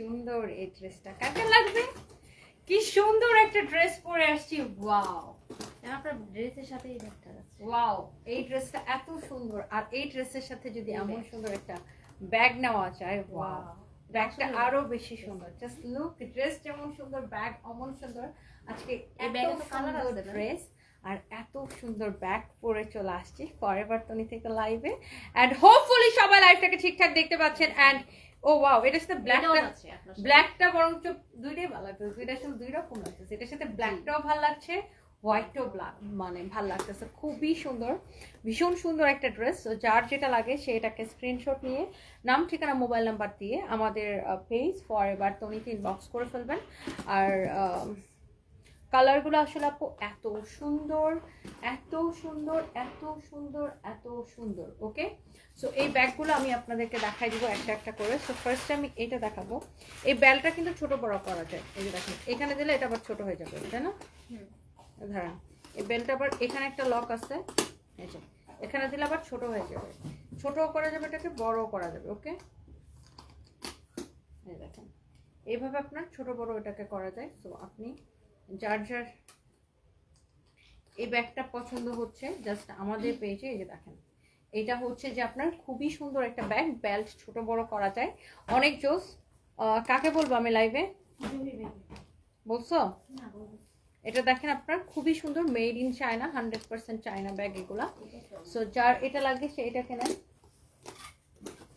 সুন্দর এই ড্রেসটা কাকে লাগবে? কি সুন্দর একটা ড্রেস পরে আসছি ওয়াও আপনার ড্রেসের সাথে এই ব্যাগটা ওয়াও এই ড্রেসটা এত সুন্দর। আর এই ড্রেসের সাথে যদি এমন সুন্দর একটা ব্যাগ নেওয়া যায় ওয়াও ব্যাগটা আরও বেশি সুন্দর। জাস্ট লুক ড্রেস যেমন সুন্দর ব্যাগ অমন সুন্দর। আজকে এত সুন্দর ড্রেস আর এত সুন্দর ব্যাগ পরে চলে আসছি। ফরএভার তনি থেকে লাইভে এন্ড হোপফুলি সবাই লাইভটাকে ঠিকঠাক দেখতে পাচ্ছেন। এন্ড ও ওয়াও এটার সাথে ব্ল্যাকটা। ব্ল্যাকটা বরঞ্চ দুইটাই ভালো লাগতেছে দুইটার সাথে দুই রকম লাগতেছে। এটার সাথে ব্ল্যাকটাও ভালো লাগছে হোয়াইটও ব্ল্যাক মানে ভালো লাগতেছে। খুবই সুন্দর ভীষণ সুন্দর একটা ড্রেস যার যেটা লাগে সে এটাকে স্ক্রিনশট নিয়ে নাম ঠিকানা মোবাইল নাম্বার দিয়ে আমাদের পেজ ফর এবার তনিকে ইনবক্স করে ফেলবেন। আর কালারগুলো আসলে আপু এত সুন্দর এত সুন্দর এত সুন্দর এত সুন্দর ওকে সো এই ব্যাগগুলো আমি আপনাদেরকে দেখাই দিব একটা একটা করে। সো ফার্স্ট আমি এটা দেখাবো। এই বেলটা কিন্তু ছোট বড় করা যায়। এই যে দেখেন এখানে দিলে এটা আবার ছোট হয়ে যাবে তাই না? হুম। ধরেন এই বেলটা আবার এখানে একটা লক আছে। এই যে এখানে দিলে আবার ছোট হয়ে যাবে। ছোটও করা যাবে এটাকে বড়ও করা যাবে ওকে এই দেখেন এইভাবে আপনার ছোট বড় এটাকে করা যায়। সো আপনি যার যার এই ব্যাগটা পছন্দ হচ্ছে জাস্ট আমাদের পেয়েছে এই যে দেখেন এটা হচ্ছে যে আপনার খুবই সুন্দর একটা ব্যাগ বেল্ট ছোট বড় করা যায়। অনেক জোস কাকে বলব আমি লাইভে বলছো? এটা দেখেন আপনার খুবই সুন্দর made in China hundred percent China bag এগুলা। সো যার এটা লাগে সে এটা কেনেন?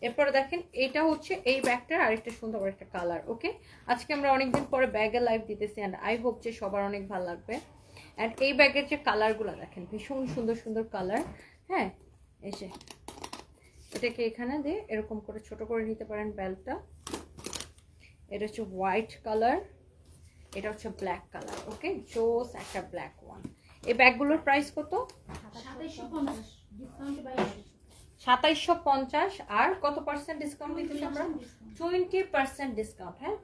এরপরে দেখেন এটা হচ্ছে এই ব্যাগটার আরেকটা সুন্দর একটা কালার ওকে আজকে আমরা অনেকদিন পরে ব্যাগের লাইভ দিতেছি অ্যান্ড আই হোপ যে সবার অনেক ভালো লাগবে। অ্যান্ড এই ব্যাগের যে কালারগুলো দেখেন ভীষণ সুন্দর সুন্দর কালার হ্যাঁ? যে এটাকে এখানে দিয়ে এরকম করে ছোট করে নিতে পারেন বেল্টটা এটা হচ্ছে হোয়াইট কালার এটা হচ্ছে ব্ল্যাক কালার ওকে জোস একটা ব্ল্যাক ওয়ান এই ব্যাগগুলোর প্রাইস কত? পঞ্চাশ, বাইশশো। সাতাইশশো পঞ্চাশ আর কত পার্সেন্ট ডিসকাউন্ট দিতেছি আমরা? টোয়েন্টি পার্সেন্ট ডিসকাউন্ট হ্যাঁ?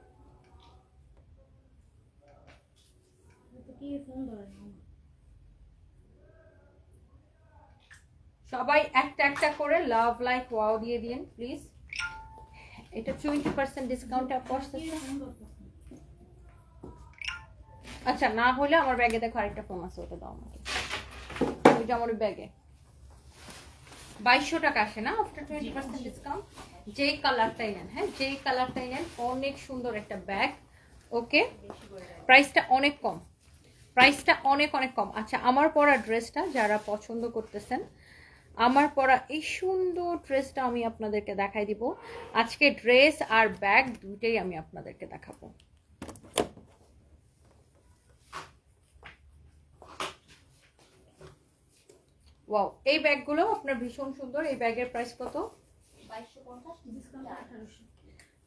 সবাই একটা একটা করে লাভ লাইক ওয়াও দিয়ে দিন প্লিজ এটা টোয়েন্টি পার্সেন্ট ডিসকাউন্ট আচ্ছা না হলে আমার ব্যাগে দেখো আরেকটা ফোন আছে ওটা দাও আমাকে। ওইটা আমার ব্যাগে বাইশশো টাকা আসে না? আফটার টোয়েন্টি পার্সেন্ট ডিসকাউন্ট যেই কালারটাই নেন হ্যাঁ? যেই কালারটাই নেন অনেক সুন্দর একটা ব্যাগ ওকে প্রাইসটা অনেক কম। প্রাইসটা অনেক অনেক কম। আচ্ছা আমার পরা ড্রেসটা যারা পছন্দ করতেছেন আমার পরা এই সুন্দর ড্রেসটা আমি আপনাদেরকে দেখাই দিব। আজকে ড্রেস আর ব্যাগ দুইটাই আমি আপনাদেরকে দেখাবো। ওয়াও এই ব্যাগগুলো আপনার ভীষণ সুন্দর। এই ব্যাগের প্রাইস কত?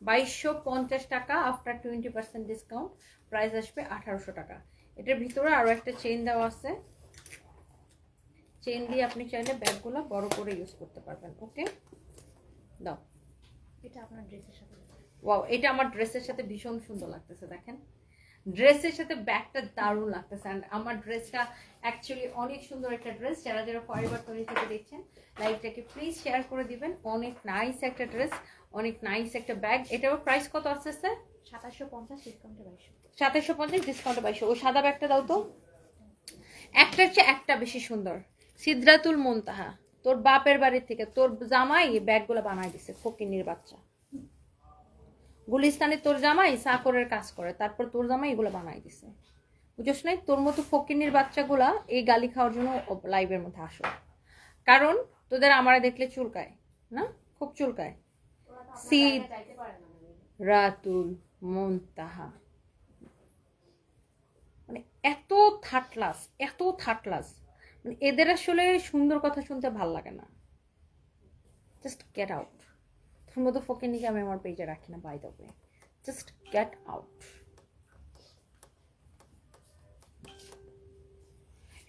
বাইশশো পঞ্চাশ, টাকা। After twenty percent discount price আসবে আঠারোশো টাকা। এটার ভিতরে আরও একটা চেইন দেওয়া আছে। চেইন দিয়ে আপনি চাইলে ব্যাগগুলো বড় করে ইউজ করতে পারবেন ওকে দাও। এটা আপনার ড্রেসের সাথে। ওয়াও এটা আমার ড্রেসের সাথে ভীষণ সুন্দর লাগতেছে দেখেন। ড্রেসের সাথে ব্যাগটা দারুণ লাগতেছে। অ্যান্ড আমার ড্রেসটা অ্যাকচুয়ালি অনেক সুন্দর একটা ড্রেস যারা যারা ফরএভার তৈরি থেকে দেখছেন লাইভটাকে প্লিজ শেয়ার করে দিবেন। অনেক নাইস একটা ড্রেস অনেক নাইস একটা ব্যাগ এটারও প্রাইস কত আসছে স্যার সাতাশশো পঞ্চাশ ডিসকাউন্টে বাইশশো। সাতাশশো পঞ্চাশ ডিসকাউন্ট বাইশশো। ও সাদা ব্যাগটা দাও তো। একটার চেয়ে একটা বেশি সুন্দর। সিদ্রাতুল মুনতাহা তোর বাপের বাড়ির থেকে তোর জামাই এই ব্যাগগুলো বানাই দিছে ফকিনির বাচ্চা। গুলিস্তানে তোর জামাই সাকরের কাজ করে, তারপর তোর জামাই এগুলো বানাই দিছে। বুঝছ নাই? তোর মতো ফকিনির বাচ্চাগুলা এই গালি খাওয়ার জন্য লাইভের মধ্যে আসো কারণ তোদের আমারে দেখলে চুলকায়, না? খুব চুলকায়। সিদ রাতুল মুনতাহা। মানে এত থাটলাস এত থাটলাস। মানে এদের আসলে সুন্দর কথা শুনতে ভালো লাগে না। জাস্ট গেট আউট তোর মতো আমি আমার পেজে রাখি না by way just get out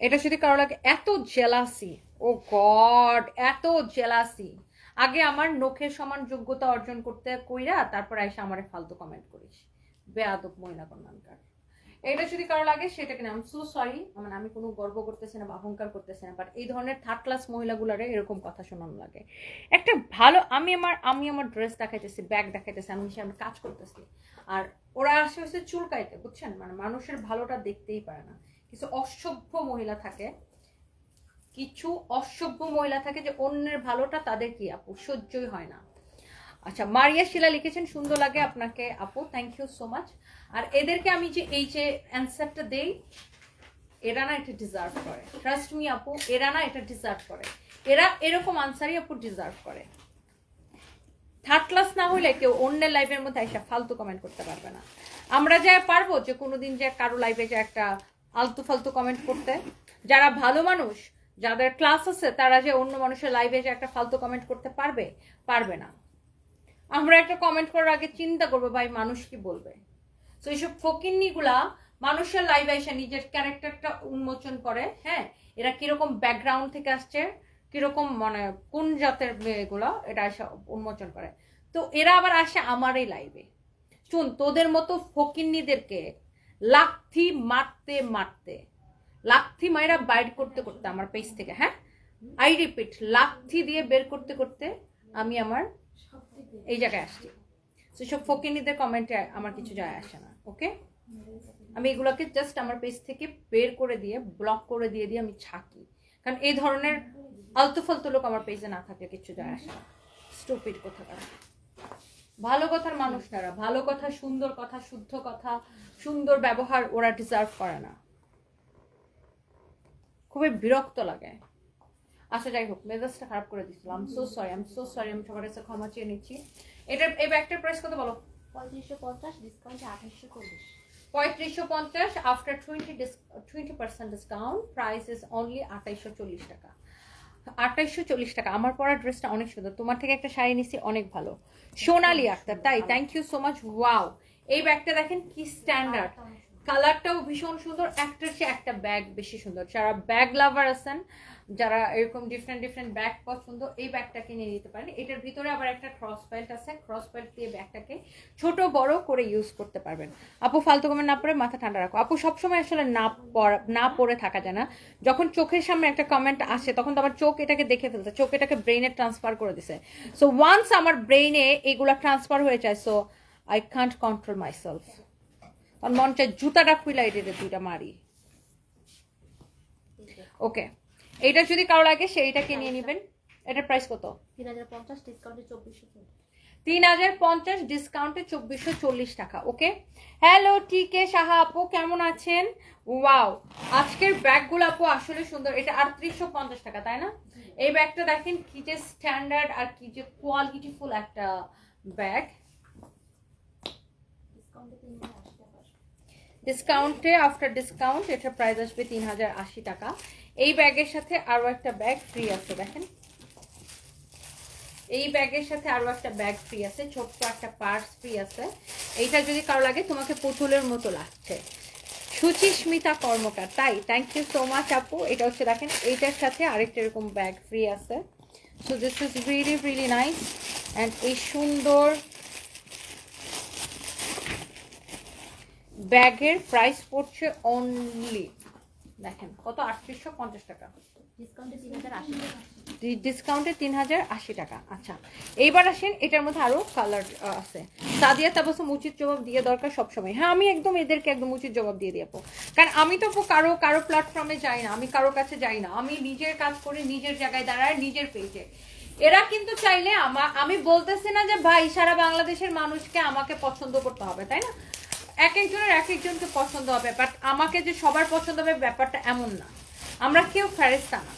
এটা যদি কারও লাগে এত জেলাসি ও গড এত জেলাসি আগে আমার নখের সমান যোগ্যতা অর্জন করতে কইরা তারপর এসে আমারে ফালতু কমেন্ট করিস। বেয়াদব মহিলা কন্যানকার এটা যদি কারও লাগে সেটাকে নাম সো সরি মানে আমি কোনো গর্ব করতেছি না বা অহংকার করতেছি না বাট এই ধরনের থার্ড ক্লাস মহিলাগুলারে এরকম কথা শোনানো লাগে। একটা ভালো, আমি আমার আমি আমার ড্রেস দেখাইতেছি ব্যাগ দেখাইতেছি, আমি সে আমি কাজ করতেছি, আর ওরা আসে হচ্ছে চুলকাইতে, বুঝছেন? মানে মানুষের ভালোটা দেখতেই পারে না। কিছু অসভ্য মহিলা থাকে, কিছু অসভ্য মহিলা থাকে যে অন্যের ভালোটা তাদের কি আপু? সহ্যই হয় না। আচ্ছা মারিয়া, শিলা লিখেছেন, সুন্দর লাগে আপনাকে, আপু থ্যাংক ইউ সো মাচ আর এদেরকে আমি যে এই যে অ্যান্সারটা দেই, এরা না এটা ডিজার্ভ করে। ট্রাস্ট মি আপু, এরা না এটা ডিজার্ভ করে। এরা এরকম আনসারই আপু ডিজার্ভ করে। থার্ড ক্লাস না হলে কেউ অন্যের লাইফের মধ্যে এসে ফালতু কমেন্ট করতে পারবে না। আমরা যা পারব যে কোনোদিন যে কারও লাইফে যে একটা আলতু ফালতু কমেন্ট করতে। যারা ভালো মানুষ, যাদের ক্লাস আছে, তারা যে অন্য মানুষের লাইভে যে একটা ফালতু কমেন্ট করতে পারবে পারবে না। আমরা একটা কমেন্ট করার আগে চিন্তা করব ভাই মানুষ কি বলবে। তো এইসব ফকিন্নিগুলা মানুষের লাইভে এসে নিজের ক্যারেক্টারটা উন্মোচন করে হ্যাঁ? এরা কীরকম ব্যাকগ্রাউন্ড থেকে আসছে, কীরকম মানে কোন জাতের মেয়েগুলো এটা এসে উন্মোচন করে। তো এরা আবার আসে আমারই লাইভে শুন, তোদের মতো ফকিন্নিদেরকে লাথি মারতে মারতে, লাথি মায়েরা বাইর করতে করতে, আমার পেজ থেকে হ্যাঁ? আই রিপিট লাথি দিয়ে বের করতে করতে আমি আমার এই জায়গায় আসছি। তো সব ফকিনিদের কমেন্টে আমার কিছু যায় আসে না ওকে আমি এগুলোকে জাস্ট আমার পেজ থেকে বের করে দিয়ে ব্লক করে দিয়ে দিয়ে আমি ছাকি। কারণ এই ধরনের আলতু ফালতু লোক আমার পেজে না থাকলে কিছু যায় আসে না। স্টুপিড কোথাকার ভালো কথার মানুষ তারা। ভালো কথা, সুন্দর কথা, শুদ্ধ কথা, সুন্দর ব্যবহার ওরা ডিজার্ভ করে না। খুবই বিরক্ত লাগে। আচ্ছা যাই হোক মেজাজটা খারাপ করে দিচ্ছিলাম সো সরি আম সো সরি আমি সবার কাছে ক্ষমা চেয়ে নিচ্ছি। এটার এই ব্যাগটার প্রাইস কত বলো? পঁয়ত্রিশশো পঞ্চাশ ডিসকাউন্টে আঠাশশো চল্লিশ। পঁয়ত্রিশশো পঞ্চাশ after twenty twenty percent discount price is only আঠাইশশো চল্লিশ টাকা। আঠাইশশো চল্লিশ টাকা আমার পরা ড্রেসটা অনেক সুন্দর। তোমার থেকে একটা শাড়ি নিছি অনেক ভালো। সোনালি আক্তার তাই thank you so much wow এই ব্যাগটা দেখেন কি স্ট্যান্ডার্ড কালারটাও ভীষণ সুন্দর একটার চেয়ে একটা ব্যাগ বেশি সুন্দর। যারা ব্যাগ লাভার আছেন যারা এরকম ডিফারেন্ট ডিফারেন্ট ব্যাগ পছন্দ, এই ব্যাগটাকে নিয়ে নিতে পারেন। এটার ভিতরে আবার একটা ক্রস বেল্ট আছে। ক্রস বেল্ট দিয়ে ব্যাগটাকে ছোট, বড় করে ইউজ করতে পারবেন। আপু, ফালতু কমে না পরে মাথা ঠান্ডা রাখো। আপু, সবসময় আসলে না পড়া, না পড়ে থাকা যায় না। যখন চোখের সামনে একটা কমেন্ট আসে, তখন তো আমার চোখ এটাকে দেখে ফেলছে। চোখ এটাকে ব্রেনে ট্রান্সফার করে দিছে। সো ওয়ান্স আমার ব্রেনে এগুলা ট্রান্সফার হয়ে যায় so I can't control myself মন চায় জুতাটা খুইলা এটাতে দুইটা মারি। ওকে এইটা যদি কারও লাগে সেইটাকে নিয়ে নেবেন। এটার প্রাইস কত? তিন হাজার পঞ্চাশ ডিসকাউন্টে চব্বিশশো তিন হাজার পঞ্চাশ ডিসকাউন্টে চব্বিশশো চল্লিশ টাকা ওকে হ্যালো টিকে সাহা আপু কেমন আছেন? ওয়াও আজকের ব্যাগগুলো আপু আসলে সুন্দর। এটা আটত্রিশশো পঞ্চাশ টাকা তাই না? এই ব্যাগটা দেখেন কি যে স্ট্যান্ডার্ড আর কি যে কোয়ালিটিফুল একটা ব্যাগ ডিসকাউন্টে তিন হাজার আশি টাকা ডিসকাউন্টে আফটার ডিসকাউন্ট এটার প্রাইস আসবে তিন হাজার আশি টাকা। এই ব্যাগের সাথে আরও একটা ব্যাগ ফ্রি আছে, দেখেন। এই ব্যাগের সাথে আরও একটা ব্যাগ ফ্রি আছে, ছোট্ট একটা পার্স ফ্রি আছে। এইটা যদি কারও লাগে, তোমাকে পুতুলের মতো লাগছে। সুচিস্মিতা কর্মকার, তাই থ্যাংক ইউ সো মাচ আপু। এটা হচ্ছে, দেখেন, এইটার সাথে আরেকটা এরকম ব্যাগ ফ্রি আছে। So this is really really nice and এই সুন্দর ব্যাগের প্রাইস পড়ছে অনলি দেখেন কত আটত্রিশশো পঞ্চাশ টাকা। ডিসকাউন্টে তিন হাজার আশি টাকা। আচ্ছা এইবার আসেন এটার মধ্যে আরও কালার আছে। সাদিয়া তাবসম উচিত জবাব দিয়ে দরকার সবসময়। হ্যাঁ আমি একদম এদেরকে একদম উচিত জবাব দিয়ে দিয়ে কারণ আমি তো কারও কারও প্ল্যাটফর্মে যাই না আমি কারও কাছে যাই না। আমি নিজের কাজ করে নিজের জায়গায় দাঁড়ায় নিজের পেজে এরা কিন্তু চাইলে আমা আমি বলতেছি না যে ভাই সারা বাংলাদেশের মানুষকে আমাকে পছন্দ করতে হবে তাই না? এক একজনের এক একজনকে পছন্দ হবে বাট আমাকে যে সবার পছন্দ হবে ব্যাপারটা এমন না। আমরা কেউ ফেরেস্তা না।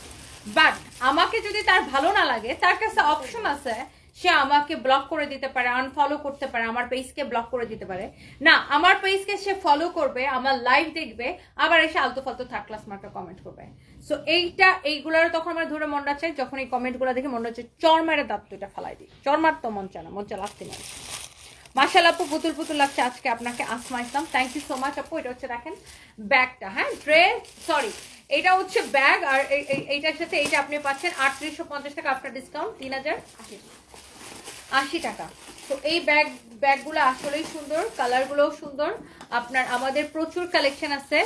বাট আমাকে যদি তার ভালো না লাগে, তার কাছে অপশন আছে, সে আমাকে ব্লক করে দিতে পারে আনফলো করতে পারে, আমার পেজকে ব্লক করে দিতে পারে। না, আমার পেজকে সে ফলো করবে, আমার লাইভ দেখবে, আবার এসে আলতু ফালতু থার্ড ক্লাস মার্কে কমেন্ট করবে। সো এইটা এইগুলোর তখন আমার ধরে মনটা চাই, যখন এই কমেন্টগুলো দেখে মনে হচ্ছে চর মেরে দাঁত দুইটা ফালাই দিই। চর মার তো মন চায় না, মন চা লাগতে না মাশাল আপু, পুতুল পুতুল লাগছে আজকে আপনাকে Asma Islam. Thank you so much আপু, এটা হচ্ছে দেখেন ব্যাগটা হ্যাঁ? ড্রেস সরি এটা হচ্ছে ব্যাগ আর এই- এই- এইটার সাথে এইটা আপনি পাচ্ছেন আটত্রিশশো পঞ্চাশ টাকা আফটার ডিসকাউন্ট তিন হাজার আশি টাকা। তো এই ব্যাগ, ব্যাগগুলো আসলেই সুন্দর, কালারগুলোও সুন্দর। আপনার, আমাদের প্রচুর কালেকশন আছে।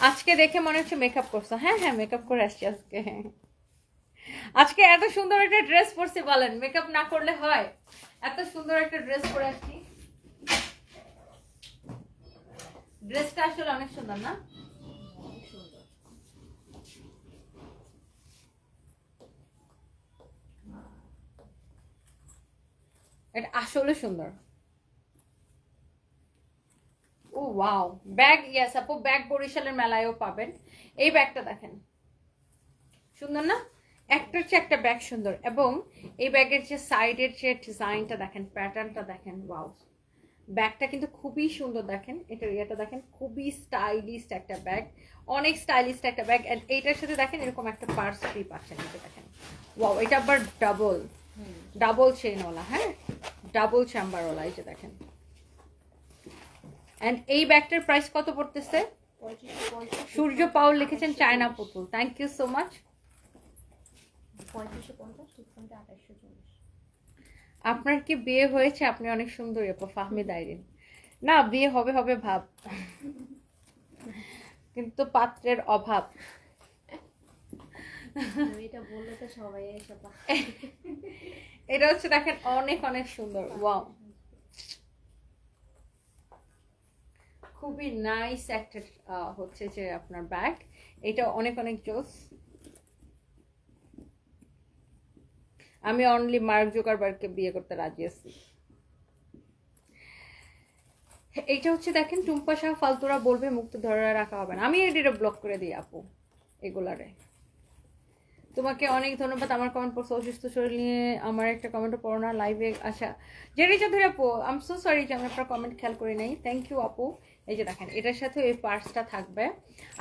আজকে দেখে মনে হচ্ছে মেকআপ করছ। হ্যাঁ হ্যাঁ মেকআপ করে আসছি আজকে। হ্যাঁ আজকে এত সুন্দর একটা ড্রেস পরছি, বলেন মেকআপ না করলে হয়। এত সুন্দর একটা ড্রেস পরে আসছি। ড্রেসটা আসলে অনেক সুন্দর না? এটা আসলে সুন্দর। ও ওয়াও ব্যাগ ইয়াস আপু ব্যাগ বরিশালের মেলায়ও পাবেন। এই ব্যাগটা দেখেন। সুন্দর না? একটার চেয়ে একটা ব্যাগ সুন্দর। এবং এই ব্যাগের যে সাইডের যে ডিজাইনটা দেখেন প্যাটার্নটা দেখেন ওয়াও ব্যাগটা কিন্তু খুবই সুন্দর দেখেন এটার ইয়েটা দেখেন খুবই স্টাইলিস্ট একটা ব্যাগ অনেক স্টাইলিস্ট একটা ব্যাগ এন্ড এইটার সাথে দেখেন এরকম একটা পার্স ফ্রি পাচ্ছেন এটা দেখেন। ওয়াও এটা আবার ডাবল ডাবল চেনওয়ালা হ্যাঁ? ডাবল চেম্বারওয়ালা এই যে দেখেন। অ্যান্ড এই ব্যাগটার প্রাইস কত পড়তেছে? সূর্য পাউল লিখেছেন China Putul thank you so much পঁয়ত্রিশশো পঞ্চাশ আঠাশশো আপনার কি বিয়ে হয়েছে আপনি অনেক সুন্দর আপু ফাহমিদ আইরিন। না বিয়ে হবে হবে ভাব। কিন্তু পাত্রের অভাব। এটা হচ্ছে দেখেন অনেক অনেক সুন্দর। ওয়াও খুবই নাইস একটা হচ্ছে যে আপনার ব্যাগ এটা অনেক অনেক জোস। আমি অনলি মার্ক জোকারবার্গকে বিয়ে করতে রাজি আছি। এইটা হচ্ছে দেখেন, টুম্পা শাহ ফালতুরা বলবে, মুক্ত ধরে রাখা হবে না। আমি এটা ব্লক করে দিই, আপু, এগুলারে। তোমাকে অনেক ধন্যবাদ আমার কমেন্ট পড়ছো, অসুস্থ শরীর নিয়ে আমার একটা কমেন্টও পড়ো না লাইভে আসা। জেরি চৌধুরী আপু আম সো সরি যে আমি আপনার কমেন্ট খেয়াল করি নাই। থ্যাংক ইউ আপু। এই যে দেখেন এটার সাথে এই পার্সটা থাকবে।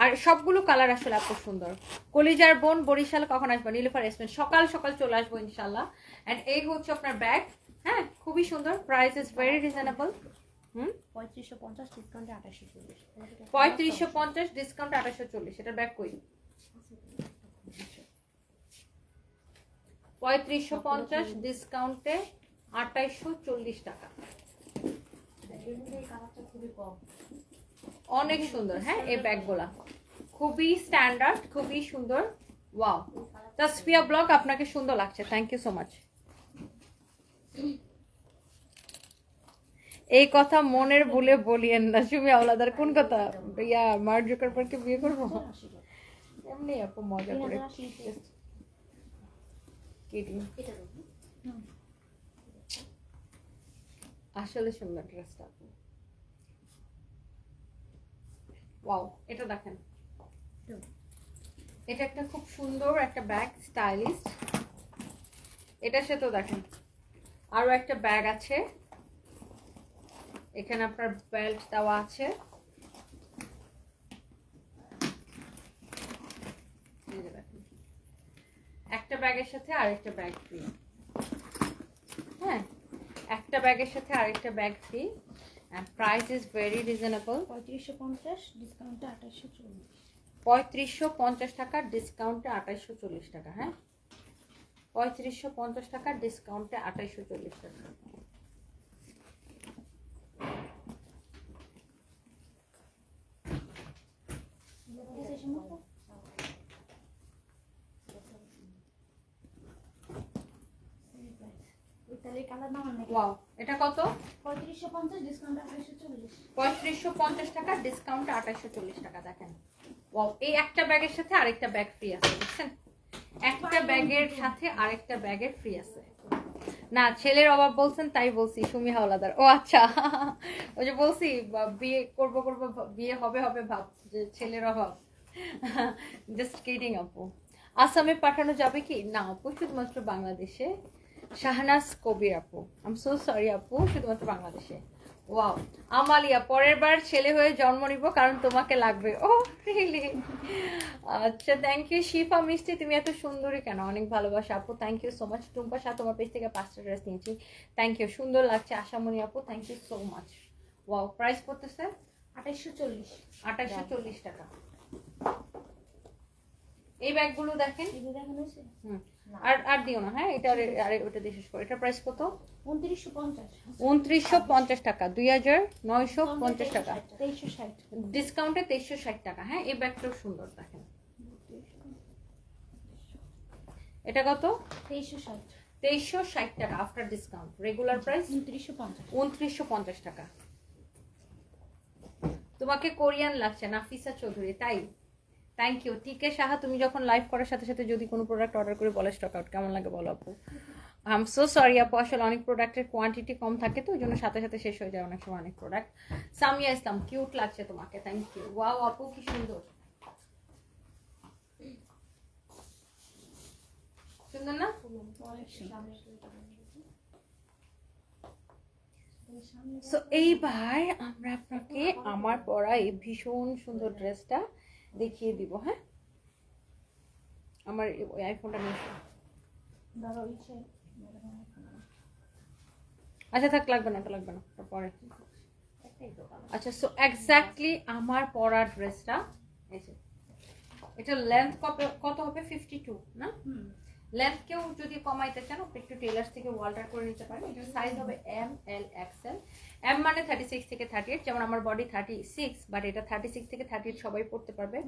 আর সবগুলো কালার আসলে আপু সুন্দর। কলিজার বোন বরিশাল কখন আসবে? নীলুফার এসমেন্ট সকাল সকাল চলে আসব ইনশাল্লাহ অ্যান্ড এই হচ্ছে আপনার ব্যাগ হ্যাঁ খুবই সুন্দর। Price is very reasonable hmm? পঁয়ত্রিশশো পঞ্চাশ ডিসকাউন্টে আঠাশশো চল্লিশ। পঁয়ত্রিশশো পঞ্চাশ ডিসকাউন্ট আঠাশশো চল্লিশ। ব্যাগ কই? পঁয়ত্রিশশো পঞ্চাশ ডিসকাউন্টে আঠাইশশো চল্লিশ টাকা। অনেক সুন্দর হ্যাঁ এই ব্যাগগুলা। খুবই স্ট্যান্ডার্ড খুবই সুন্দর। ওয়াও তাসফিয়া ব্লগ আপনাকে সুন্দর লাগছে থ্যাংক ইউ সো মাচ এই কথা মনের ভুলে বলিয়েন না সুমি আওলাদার কোন কথা? ইয়া মার্ক জোকারবার্গকে বিয়ে করব? এমনি আপু মজা করে হাজার আশি কিডিং এটা দেখুন আসলে সুন্দর ড্রেসটা ওয়াও এটা দেখেন। এটা একটা খুব সুন্দর একটা ব্যাগ স্টাইলিস্ট সে তো দেখেন। আরও একটা ব্যাগ আছে। এখানে আপনার বেল্ট দেওয়া আছে। একটা ব্যাগের সাথে আরেকটা ব্যাগ হ্যাঁ একটা ব্যাগের সাথে আরেকটা bag free price is very reasonable পঁয়ত্রিশশো পঞ্চাশ ডিসকাউন্টে আঠাশশো চল্লিশ। পঁয়ত্রিশশো পঞ্চাশ টাকার ডিসকাউন্টে আঠাইশশো চল্লিশ টাকা হ্যাঁ? পঁয়ত্রিশশো পঞ্চাশ টাকার ডিসকাউন্টে আঠাইশশো চল্লিশ টাকা। তাহলে কালার না অনেক ওয়াও এটা কত? পঁয়ত্রিশশো পঞ্চাশ ডিসকাউন্টে আঠাশশো চল্লিশ। পঁয়ত্রিশশো পঞ্চাশ টাকার ডিসকাউন্টে আঠাইশশো চল্লিশ টাকা দেখেন। ওয়াও এই একটা ব্যাগের সাথে আরেকটা ব্যাগ ফ্রি আছে বুঝছেন? একটা ব্যাগের সাথে আরেকটা ব্যাগের ফ্রি আছে। না ছেলের অভাব বলছেন তাই বলছি সুমি হাওলাদার। ও আচ্ছা। ওই যে বলছি বিয়ে করব করব বিয়ে হবে হবে ভাব যে ছেলের অভাব। জাস্ট কিডিং আপু। আসামে পাঠানো যাবে কি? না আপু শুধুমাত্র বাংলাদেশে শাহনাজ কবির আপু। আম সো সরি আপু শুধুমাত্র বাংলাদেশে। ওয়াও আমালিয়া পরের বার ছেলে হয়ে জন্ম নিব কারণ তোমাকে লাগবে। ও রিয়েলি আচ্ছা থ্যাংক ইউ শিফা মিষ্টি তুমি এত সুন্দরী কেন? অনেক ভালোবাসা আপু। Thank you so much Tumpa Shah তোমার পেজ থেকে পাঁচটা ড্রেস নিয়েছি। থ্যাংক ইউ সুন্দর লাগছে। আশামণি আপু thank you so much wow price পড়তেছে? আঠাশশো চল্লিশ। আঠাশশো চল্লিশ টাকা। এই ব্যাগগুলো দেখেন। দেখানো হুম। আর আর দিও না হ্যাঁ? এটা আর- আরে ওটা দিয়ে শেষ করো। এটার প্রাইস কত? উনত্রিশশো পঞ্চাশ। উনত্রিশশো পঞ্চাশ টাকা। দুই হাজার নয়শো পঞ্চাশ টাকা। তেইশশো ষাট। ডিসকাউন্টে তেইশশো ষাট টাকা হ্যাঁ? এই ব্যাগটাও সুন্দর দেখেন। এটা কত? তেইশশো ষাট। তেইশশো ষাট টাকা আফটার ডিসকাউন্ট রেগুলার প্রাইস উনত্রিশশো পঞ্চাশ। উনত্রিশশো পঞ্চাশ টাকা। তোমাকে কোরিয়ান লাগছে নাফিসা চৌধুরী তাই? থ্যাংক ইউ টিকে সাহা তুমি যখন লাইভ করার সাথে সাথে যদি কোনো প্রোডাক্ট অর্ডার করে বলে স্টক আউট কেমন লাগে বলো আপু? আম সো সরি আপু, আসলে অনেক প্রোডাক্টের কোয়ান্টিটি কম থাকে তো ওই জন্য সাথে সাথে শেষ হয়ে যায় অনেক সময় অনেক প্রোডাক্ট সামিয়া ইসলাম কিউট লাগছে তোমাকে থ্যাংক ইউ ওয়াও আপু, কি সুন্দর। সুন্দর না? সো এইবার আমরা আপনাকে, আমার পরা এই ভীষণ সুন্দর ড্রেসটা দেখিয়ে দিব হ্যাঁ? আমার ওই আইফোনটা নিয়ে আচ্ছা থাক লাগবে না ওটা লাগবে না ওটা পরে। আচ্ছা সো এক্স্যাক্টলি আমার পরার ড্রেসটা এই যে এটা লেন্থ কত হবে? ফিফটি টু না হুম লেন্থ কেউ যদি কমাইতে চান আপনি একটু টেলার্স থেকে ওয়াল্টার করে নিতে পারেন। এটার সাইজ হবে এম এল এক্সেল এম মানে থার্টি সিক্স থেকে থার্টি এইট যেমন আমার বডি থার্টি সিক্স বাট এটা থার্টি সিক্স থেকে থার্টি এইট সবাই পড়তে পারবে।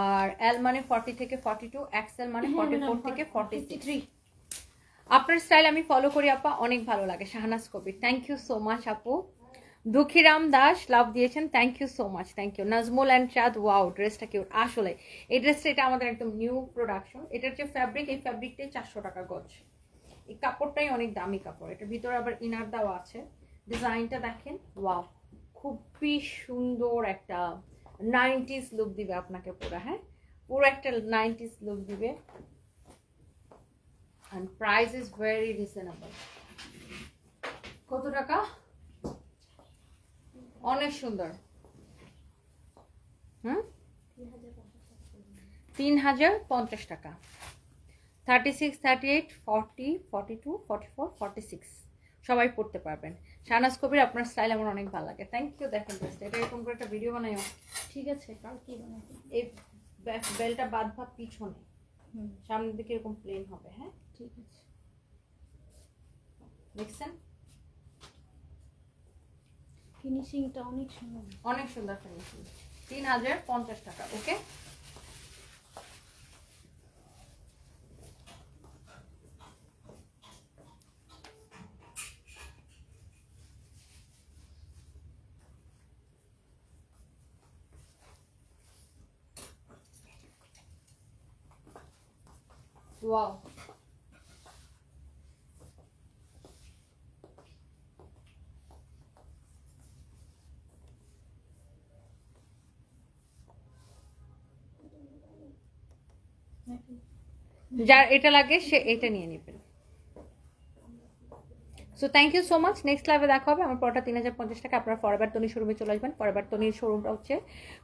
আর এল মানে ফর্টি থেকে ফর্টি টু এক্সেল মানে হ্যাঁ, ফর্টি ফোর থেকে 40 ফর্টি থ্রি আপনার স্টাইল আমি ফলো করি আপা। অনেক ভালো লাগে Shahnaz Kabir. Thank you so much আপু। দুঃখীরাম দাস, লাভ দিয়েছেন thank you so much thank you Nazmul and Chand wow ড্রেসটা কিউট আসলে, এই ড্রেসটা এটা আমাদের একদম নিউ প্রোডাকশন এটার যে ফ্যাব্রিক এই ফ্যাব্রিকটাই চারশো টাকা গজ। এই কাপড়টাই অনেক দামি কাপড়। এটার ভিতরে আবার ইনার দেওয়া আছে। ডিজাইনটা দেখেন ওয়াও খুবই সুন্দর একটা নাইনটিস লুক দিবে আপনাকে পুরো হ্যাঁ? পুরো একটা নাইনটিস লুক দিবে। And price is very reasonable কত টাকা? অনেক সুন্দর। হুম? তিন হাজার পঞ্চাশ টাকা। Thirty six thirty eight forty forty two forty four forty six সবাই পড়তে পারবেন। শাহনাজ কবির আপনার স্টাইল আমার অনেক ভালো লাগে। থ্যাংক ইউ দেখেন এটা এরকম করে একটা ভিডিও বানাইও। ঠিক আছে কালকে এই বেলটা বাদ ভাব পিছনে। সামনের দিকে এরকম প্লেন হবে হ্যাঁ? ঠিক আছে। দেখছেন ফিনিশিংটা অনেক সুন্দর। অনেক সুন্দর ফিনিশিং তিন হাজার পঞ্চাশ টাকা ওকে ওয়াও যার এটা লাগে, সে এটা নিয়ে নেবেন so thank you so much next লাইভে দেখা হবে। আমার পরটা তিন হাজার পঞ্চাশ টাকা। আপনারা ফরবার তনি শোরুমে চলে আসবেন। ফরবার তনির শোরুমটা হচ্ছে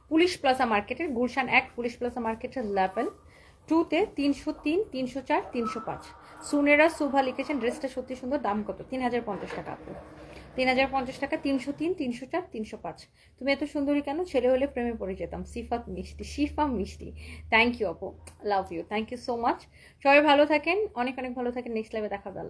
পুলিশ প্লাসা মার্কেটের গুলশান এক পুলিশ প্লাসা মার্কেটের লেভেল টুতে তিনশো তিন, তিনশো চার, তিনশো পাঁচ। সুনেরা সুভা লিখেছেন ড্রেসটা সত্যি সুন্দর, দাম কত? তিন হাজার পঞ্চাশ টাকা আপু। তিন হাজার পঞ্চাশ টাকা, তিনশো তিন, তিনশো চার, তিনশো পাঁচ। তুমি এত সুন্দরী কেন? ছেলে হলে প্রেমে পড়ে যেতাম। সিফাত মিষ্টি, শিফা মিষ্টি। থ্যাংক ইউ আপু। Love you thank you so much সবাই ভালো থাকেন। অনেক অনেক ভালো থাকেন। নেক্সট লাইভে দেখা হবে।